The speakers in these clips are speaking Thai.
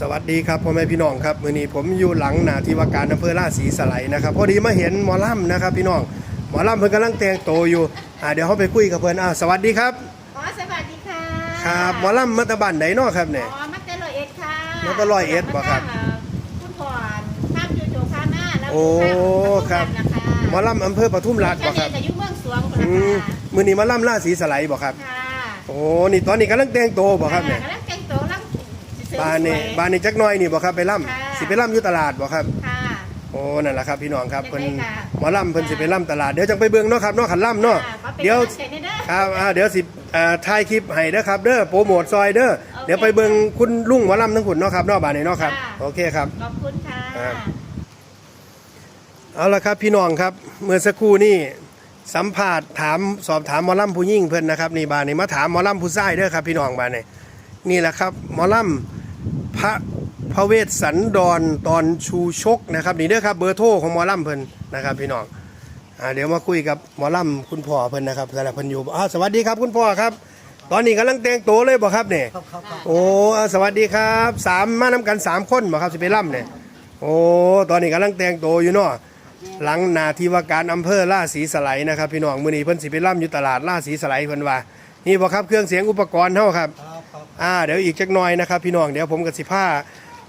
สวัสดีครับพ่อแม่พี่น้องครับมื้อนี้ผมอยู่หลังหนาที่ว่าการอำเภอราศีสไลยนะครับพอดีมาเห็นหมอลำนะครับ พี่น้องหมอลำเพิ่นกำลังแต่งโตวอยู่อ่าเดี๋ยวเขาไปคุยกับเพิ่นอ่าสวัสดีครับอ๋อสวัสดีค่ะครับหมอลำมัตตบันไหนเนาะครับเนี่ย อ๋อมัตเตอร์ลอยเอ็ดค่ะมัตเตอร์ลอยเอ็ดบ่ครับ คุณพ่อข้ามจูโจข้ามหน้าแล้วโอ้ครับนะคะหมอลำอำเภอปทุมราชแค่บ่คนี้รับแต่ยุ่งเมืองสวงอืมมื้อนี้มาลำราศีสไลยบ่ครับค่ะโอ้นี่ตอนนี้กำลังแต่งโตวบ่ครับเนี่ยกำลังแต่งตัวกำลังเสริม บ้านนี่สวยบ้านนี่จักหน้อยนี่บ่ครับไปล่ำค่ะสิไปล่ำอยู่ตลาดบ่ครับ ค่ะ โอ้นั่นแหละครับพี่น้องครับเพิ่นได้ค่ะหมอลำเพิ่นสิไปล่ำตลาดเดี๋ยวจังไปเบิ่งเนาะครับเนาะขันล่ำเนาะค่ะมาป็นเดี๋ยวกำลังใจให้เด้อครับอ่าเดี๋ยวสิอ่าถ่ายคลิปให้เด้อครับเด้อโปรโมทซอยเด้อโอเคเดี๋ยวไปเบิ่งคุณลุงหมอลำทั้งขุนเนาะครับเนาะบานนี้เนาะครับค่ะ โอเคครับ ขอบคุณค่ะครับเอาละครับพี่น้องครับเมื่อสักครู่นี่สัมภาษณ์ถามสอบถามหมอลำผู้ยิ่งเพิ่นนะครับนี่บานนี้มาถามหมอลำผู้ชายเด้อครับพี่น้องบานนี้นี่แหละครับหมอลำ พระพระเวสสันดรตอนชูชกนะครับนี่เด้อครับเบอร์โทรของหมอลำเพิ่นนะครับพี่น้องอ่าเดี๋ยวมาคุยกับหมอลำคุณพ่อเพิ่นนะครับเพื่อนเพิ่นอยู่อ่าสวัสดีครับคุณพ่อครับ ตอนนี้กำลังแต่งโตวเลยบ่ครับเนี่ยครับครับครับโอ้อ่าสวัสดีครับสามมานำกันสามคนบ่ครับสิไปล่ำเนี่ยโอ้ตอนนี้กำลังแต่งโตวอยู่เนาะหลังนาทีว่าการอำเภอล่าศรีสไลนะครับพี่น้องมื้อนี้เพิ่นสิไปล่ำอยู่ตลาดล่าศรีสไลเพิ่นว่านี่บ่ครับเครื่องเสียงอุปกรณ์เฮาครับ อ่าเดี๋ยวอีกจักหน่อยนะครับพี่น้องเดี๋ยวผมกับสิพา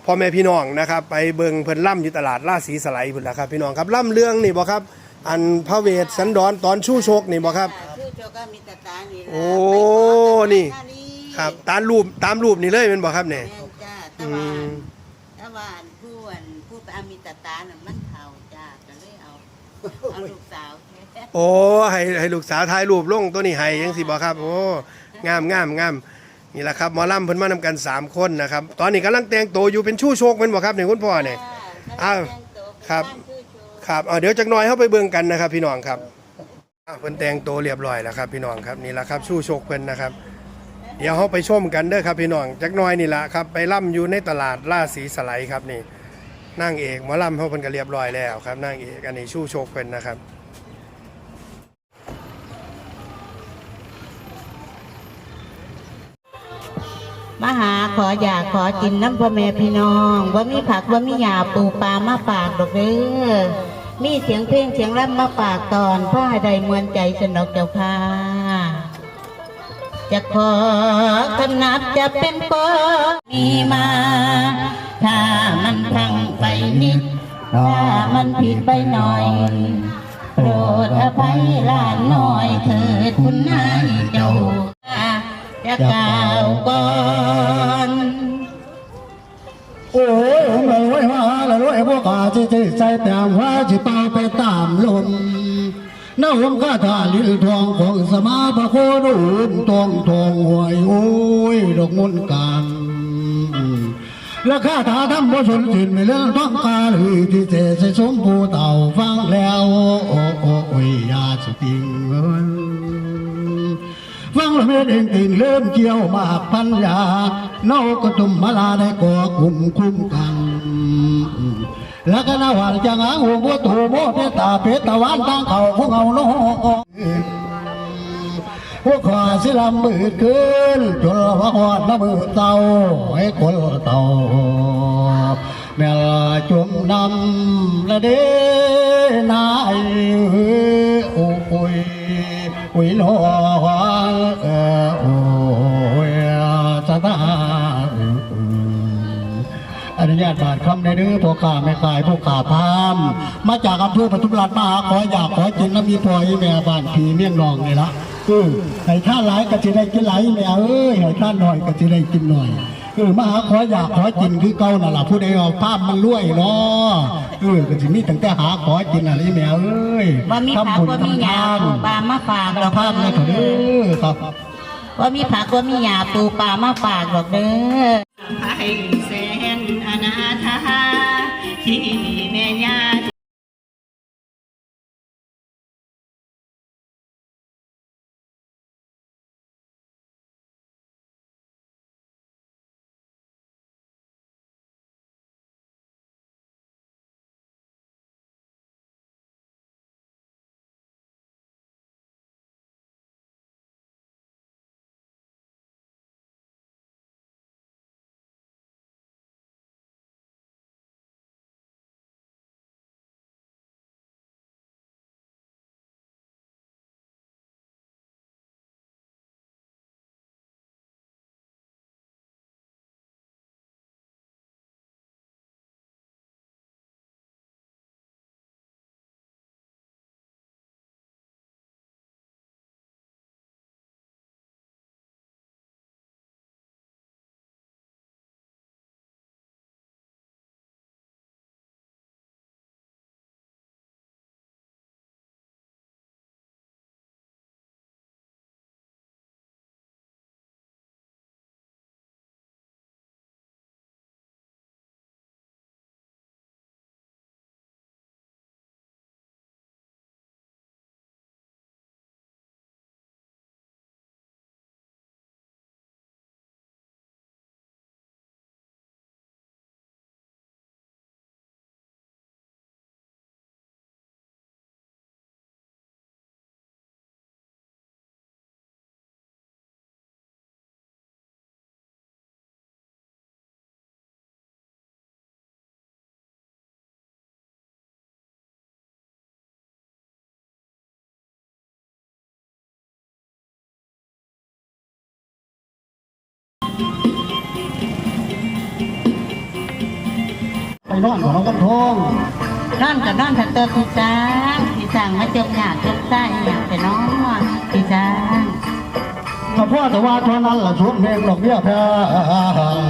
พ่อแม่พี่น้องนะครับไปเบิ่งเพิ่นล่ำอยู่ตลาดล่าศรีสไลยพุ่นล่ะครับพี่น้องครับล่ำเรื่องนี่บ่ครับ อันพระเวทสันดรตอนชู้ชกนี่บ่ครับ ชื่อโจก็มีแต่ตานี่แหละโอ้ไปก่อนี่หานี้ครับตามรูปตามรูปนี่เลยแม่นบ่ครับเนี่ยแม่นจ้าตะอืวันมตะวันผู้อันผู้ไปอามีตตาน่ะมันเฒ่าจ้าก็เลยเอาเอาลูกสาวแท้โอ้ให้ให้ลูกสาวถ่ายรูปลงตัวนี้ให้ยังสิบ่ครับ โอ้งามงามงาม นี่แหละครับหมอลำเพิ่นมานำกัน 3 คนนะครับ ตอนนี้กำลังแต่งตัวอยู่เป็นชู้โชคเป็นบ่ครับเนี่ยคุณพ่อเนี่ย อ้าวครับ ครับเอาเดี๋ยวจักหน่อยเข้าไปเบิ่งกันนะครับ พี่น้องครับอะเพิ่นแต่งตัวเรียบร้อยแล้วครับ พี่น้องครับนี่แหละครับชู้โชคเพิ่นนะครับ เดี๋ยวเขาไปชมกันเด้อครับ พี่น้องจักหน่อยนี่แหละครับ ไปล่ำอยู่ในตลาดล่าสีสไลด์ครับนี่นั่งเอกหมอลำเขาเพิ่นก็เรียบร้อยแล้วครับนั่งเอกอันนี้ชู้โชคเพิ่นนะครับ มาหาขออยากขอกินน้ำพ่อแม่พี่น้องว่ามีผักว่ามีหยาปูปลามาฝากดอกเด้อมีเสียงเพลงเสียงร่ำมาฝากตอนผ้าใดมวนใจสนอกเจ้าค่ะจะขอขนับจะเป็นปอมีมา ถ้ามันพังไปนิด ถ้ามันผิดไปหน่อย โปรดอภัยลานหน่อยเถิดคุณนายเจ้า จะกล่าวก่อนโอ้ยโอ้ยว่าละร้อยพวกกาจิจิใจแต่ว่าจิเป่าไปตามลมน้าลมก็ทาลิลทองของสมาพระโคดูนทองทองหวยโอ้ยดอกมุนต์กลางราคาถาทำบ่สนสินไม่เรื่องต้องกาหรือที่เจใส่สมผู้เต่าฟังแล้วโอ้โอ้ยยาสติง เม็ดเองเองเริ่มเกี่ยวมากพันยาเน่ากระตุมมาลาได้ก่อกลุ่มคุ้มกันแล้วก็นาวันจังหางหัวบัวถูบัวเพตาเพตะวันตั้งเขาพวกเอาโนพวกข้าสิลำมืดขึ้นจนละวักวาดน้ำมือเต่าให้คนเต่าแม่ละจุ่มน้ำละเด้นายโอ้ยวิโลเอ นุญาตบาทคำในเนื้อพวกข้าไม่ขายพวกข้าพาม มาจากอำเภอปทุมราชมาหาขออยากขอกินน้ำมีพลอยแม่บ้านผีเมี่ยงนองนี่ละเออให้ท่านหลายก็จะได้กินหลายแม่เอ้ยให้ท่านหน่อยก็จะได้กินหน่อยเออมาหาขออยากขอกินคือเก่านั่นล่ะผู้ใดเอาภาพมันรวยเนาะเออก็จะมีตั้งแต่หาขอกินอะไรแม่เอ้ยว่ามีผักทำบุญว่ามีหยาทำทานปูปลามาฝากดอกภาพเลยเด้อครับว่ามีผักว่ามีหยาปูปลามาฝากดอกเด้อ ไผ่แสนอนาถาที่แม่ยา ไปนอนของเรากันทองนอนกับนอนถัดเติมพี่จ้าพี่จ้างมาจมหยาจมใจอยากไปนอนพี่จ้างก็พ่อแต่ว่าเท่านั้นละสุดเพลงดอกเบี้ยแพง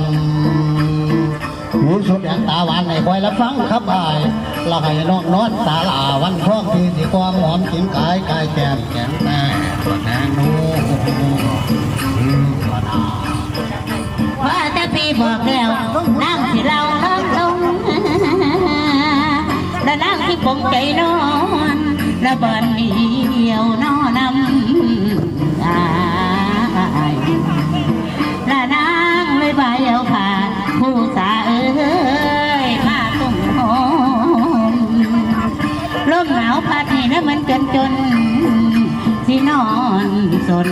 หูสุดแดงตาหวานในคอยละฟังครับอายเราให้น้องนอนสาลาวันท้องที่สิความหอมกินกายกายแก้มแก้มตัว ใจนอนแล้วบอนเดียวนอนำอายและนางไม่ใบเอาผ่านผู้สาเอ้ยมาตุ้งหอมลมหนาวพัดให้นะมันจนจนที่นอนสน